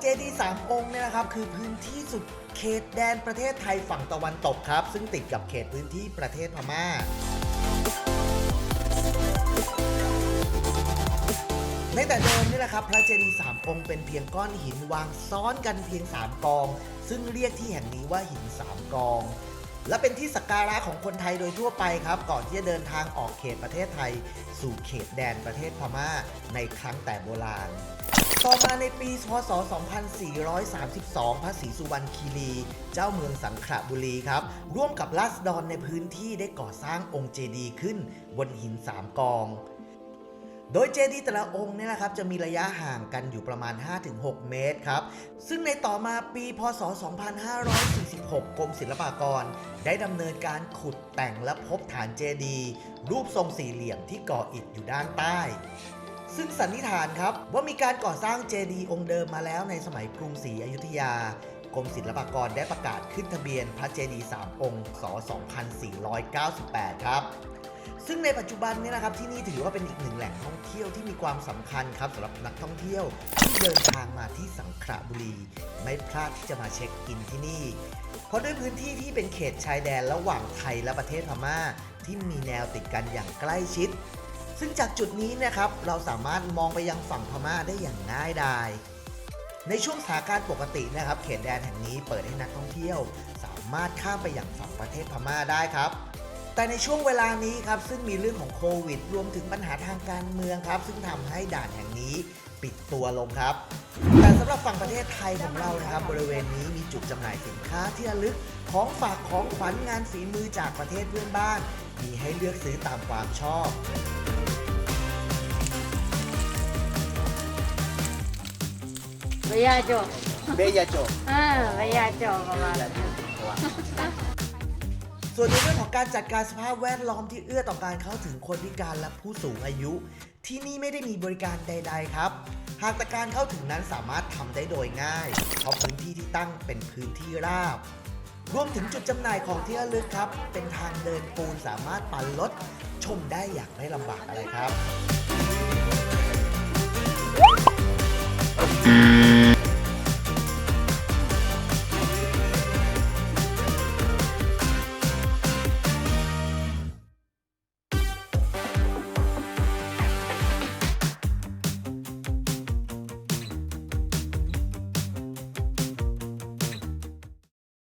เจดีย์สามองค์เนี่ยนะครับคือพื้นที่สุดเขตแดนประเทศไทยฝั่งตะวันตกครับ ซึ่งติดกับเขตพื้นที่ประเทศพม่าในแต่เดิมนี่แหละครับพระเจดีย์สามองค์เป็นเพียงก้อนหินวางซ้อนกันเพียง 3 กอง ซึ่งเรียกที่แห่งนี้ว่าหิน 3 กอง และเป็นที่สักการะของคนไทยโดยทั่วไปครับ ก่อนที่จะเดินทางออกเขตประเทศไทย สู่เขตแดนประเทศพม่าในครั้งแต่โบราณ ต่อมาในปี พศ 2432 พระศรีสุวรรณคีรี เจ้าเมืองสังขละบุรีครับ ร่วมกับราษฎรในพื้นที่ได้ก่อสร้างองค์เจดีย์ขึ้นบนหินสามกอง โดยเจดีย์แต่ละองค์เนี่ยนะครับจะมีระยะห่างกันอยู่ประมาณ 5-6 เมตรครับ ซึ่งในต่อมาปีพศ 2546 กรมศิลปากร ได้ดำเนินการขุดแต่งและพบฐานเจดีย์รูปทรงสี่เหลี่ยมที่ก่ออิฐอยู่ด้านใต้ ซึ่งสันนิษฐานครับว่ามีการก่อสร้างเจดีย์องค์เดิมมาแล้วในสมัยกรุงศรีอยุธยากรมศิลปากรได้ประกาศขึ้นทะเบียนพระเจดีย์3องค์ ศ 2498 ครับ ซึ่งในปัจจุบันเนี่ยนะครับที่นี่ถือว่าเป็นอีกหนึ่งแหล่งท่องเที่ยวที่มีความสำคัญครับสำหรับนักท่องเที่ยวที่เดินทางมาที่สังขละบุรี ไม่พลาดที่จะมาเช็คอินที่นี่ เพราะด้วยพื้นที่ที่เป็นเขตชายแดนระหว่างไทยและประเทศพม่า ที่มีแนวติดกันอย่างใกล้ชิด ซึ่งจากจุดนี้นะครับเราสามารถมองไปยังฝั่งพม่าได้อย่างง่ายดายในช่วงสถานการณ์ปกตินะครับ เขตแดนแห่งนี้เปิดให้นักท่องเที่ยว สามารถข้ามไปยังฝั่งประเทศพม่าได้ครับ แต่ในช่วงเวลานี้ครับซึ่งมีเรื่องของโควิด รวมถึงปัญหาทางการเมืองครับ ซึ่งทำให้ด่านแห่งนี้ปิดตัวลงครับ แต่สำหรับฝั่งประเทศไทยของเรานะครับบริเวณนี้มีจุดจำหน่ายสินค้าที่ระลึกของฝากของขวัญงานฝีมือจากประเทศเพื่อนบ้าน มีให้เลือกซื้อตามความชอบเบียโจเบยาโจอ่าเบียโจประมาณ ส่วนในเรื่องของการจัดการสภาพแวดล้อมที่เอื้อต่อการเข้าถึงคนพิการและผู้สูงอายุ ที่นี่ไม่ได้มีบริการใด ๆ ครับ หากแต่การเข้าถึงนั้นสามารถทำได้โดยง่าย เพราะพื้นที่ที่ตั้งเป็นพื้นที่ราบ รวมถึงจุดจำหน่ายของที่ระลึกครับ เป็นทางเดินปูนสามารถปั่นรถชมได้อย่างไม่ลำบากอะไรครับ